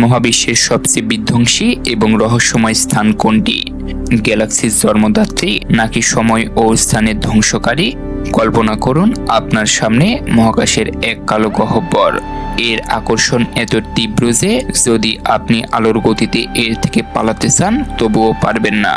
মহাবিশ্বের সবচেয়ে বিধ্বংসী এবং রহস্যময় স্থান কোনটি? গ্যালাক্সির জন্মদাত্রী নাকি সময় ও স্থানের ধ্বংসকারী? কল্পনা করুন আপনার সামনে মহাকাশের এক কালো গহ্বর। এর আকর্ষণ এত তীব্র যে যদি আপনি আলোর গতিতে এর থেকে পালাতে চান, তবুও পারবেন না।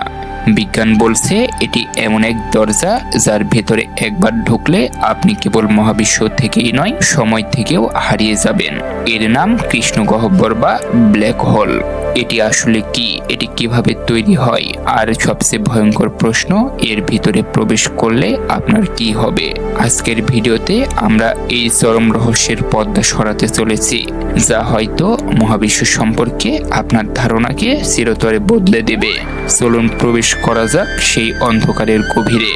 বিজ্ঞান বলছে এটি এমন এক দরজা যার ভেতরে একবার ঢুকলে আপনি কেবল মহাবিশ্ব থেকেই নয়, সময় থেকেও হারিয়ে যাবেন। এর নাম কৃষ্ণ গহ্বর বা ব্ল্যাক হোল। এটি আসলে কি? এটি কীভাবে তৈরি হয়? আর সবচেয়ে ভয়ঙ্কর প্রশ্ন, এর ভিতরে প্রবেশ করলে আপনার কি হবে? আজকের ভিডিওতে আমরা এই চরম রহস্যের পর্দা সরাতে চলেছি, যা হয়তো মহাবিশ্ব সম্পর্কে আপনার ধারণাকে চিরতরে বদলে দেবে। চলুন প্রবেশ করা যাক সেই অন্ধকারের গভীরে।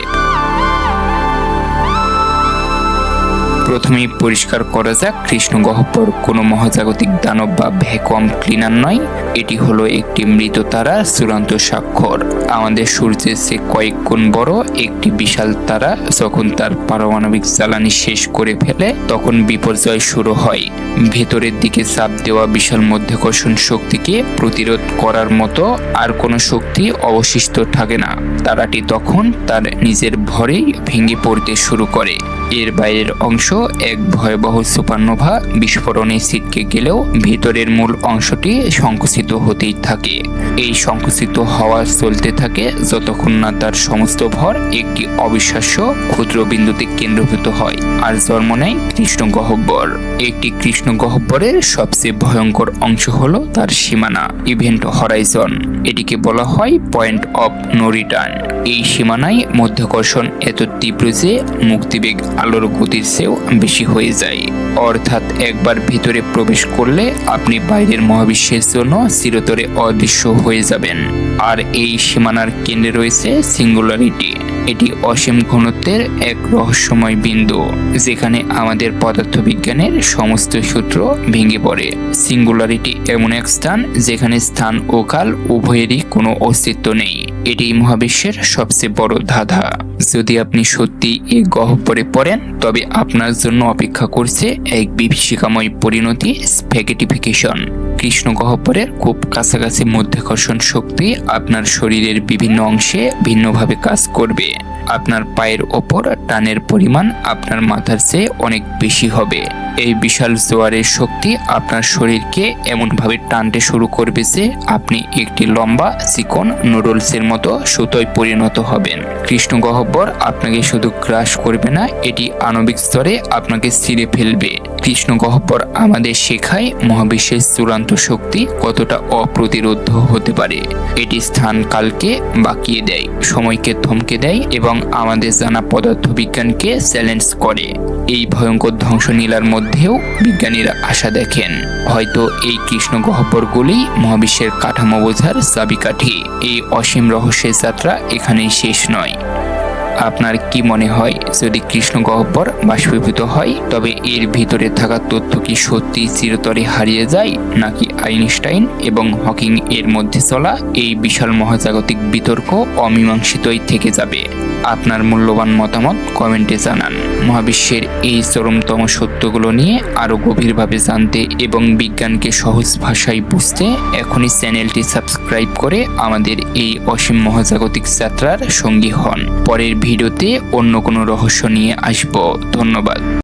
প্রথমেই পরিষ্কার করা যাক কৃষ্ণ গহ্বর কোনো মহাজাগতিক দানব বা ভ্যাকুয়াম ক্লিনার নয়। এটি হলো একটি মৃত তারা, চূড়ান্ত স্বাক্ষর। আমাদের সূর্যের চেয়ে কয়েক গুণ বড় একটি বিশাল তারা যখন তার পারমাণবিক জ্বালানি শেষ করে ফেলে, তখন বিপর্যয় শুরু হয়। ভেতরের দিকে চাপ দেওয়া বিশাল মধ্যাকর্ষণ শক্তিকে প্রতিরোধ করার মতো আর কোনো শক্তি অবশিষ্ট থাকে না। তারাটি তখন তার নিজের ভরেই ভেঙে পড়তে শুরু করে। এর বাইরের অংশ এক ভয়াবহ সুপারনোভা বিস্ফোরণে ছিটকে গেলেও ভিতরের মূল অংশটি সংকুচিত হতেই থাকে। এই সংকুচিত হওয়া চলতে থাকে যতক্ষণ না তার সমস্ত ভর একটি অবিশ্বাস্য ক্ষুদ্র বিন্দুতে কেন্দ্রভূত হয় আর জন্ম নেয় কৃষ্ণ গহ্বর। একটি কৃষ্ণ গহ্বরের সবচেয়ে ভয়ঙ্কর অংশ হলো তার সীমানা, ইভেন্ট হরাইজন। এটিকে বলা হয় পয়েন্ট অফ নো রিটার্ন। এই সীমানায় মধ্যাকর্ষণ এত তীব্র যে মুক্তিবেগ আলোর গতির চেয়েও বেশি হয়ে যায়। অর্থাৎ একবার ভিতরে প্রবেশ করলে আপনি বাইরের মহাবিশ্বের জন্য চিরতরে অদৃশ্য হয়ে যাবেন। আর এই সীমানার কেন্দ্রে রয়েছে সিঙ্গুলারিটি এটি অসীম ঘনত্বের এক রহস্যময় বিন্দু, যেখানে আমাদের পদার্থবিজ্ঞানের সমস্ত সূত্র ভেঙে পড়ে। সিঙ্গুলারিটি এমন এক স্থান, যেখানে স্থান ও কাল উভয়েরই কোনো অস্তিত্ব নেই। এটি মহাবিশ্বের সবচেয়ে বড় ধাঁধা। যদি আপনি সত্যি এই গহ্বরে পড়েন, তবে আপনার জন্য অপেক্ষা করছে এক বিভীষিকাময় পরিণতি স্প্যাগেটিফিকেশন কৃষ্ণ গহ্বরের খুব কাছাকাছি মধ্যাকর্ষণ শক্তি আপনার শরীরের বিভিন্ন অংশে ভিন্নভাবে কাজ করবে। আপনার পায়ের ওপর টানের পরিমাণ আপনার মাথার চেয়ে অনেক বেশি হবে। এই বিশাল জোয়ারের শক্তি আপনার শরীরকে এমনভাবে টানতে শুরু করবে যে আপনি একটি লম্বা চিকন নুডলসের মতো সুতোয় পরিণত হবেন। কৃষ্ণ গহ্বর আপনাকে শুধু গ্রাস করবে না, এটি আণবিক স্তরে আপনাকে ছিঁড়ে ফেলবে। কৃষ্ণ গহ্বর আমাদের শেখায় মহাবিশ্বের চূড়ান্ত শক্তি কতটা অপ্রতিরোধ হতে পারে। এটি স্থান কালকে বাকিয়ে দেয়, সময়কে থমকে দেয় এবং আমাদের জানা পদার্থবিজ্ঞানকে চ্যালেঞ্জ করে। এই ভয়ঙ্কর ধ্বংসলীলার মধ্যেও বিজ্ঞানীরা আশা দেখেন, হয়তো এই কৃষ্ণ গহ্বরগুলি মহাবিশ্বের কাঠামো বোঝার চাবিকাঠি। এই অসীম রহস্যের যাত্রা এখানেই শেষ নয়। আপনার কি মনে হয়, যদি কৃষ্ণ গহ্বর বাষ্পীভূত হয়, তবে এর ভিতরে থাকা তথ্য কি সত্যি চিরতরে হারিয়ে যায়, নাকি আইনস্টাইন এবং হকিং এর মধ্যে চলা এই বিশাল মহাজাগতিক বিতর্ক অমীমাংসিতই থেকে যাবে? আপনার মূল্যবান মতামত কমেন্টে জানান। মহাবিশ্বের এই চরমতম সত্যগুলো নিয়ে আরও গভীরভাবে জানতে এবং বিজ্ঞানকে সহজ ভাষায় বুঝতে এখনই চ্যানেলটি সাবস্ক্রাইব করে আমাদের এই অসীম মহাজাগতিক যাত্রার সঙ্গী হন। পরের ভিডিওতে অন্য কোনো রহস্য নিয়ে আসব। ধন্যবাদ।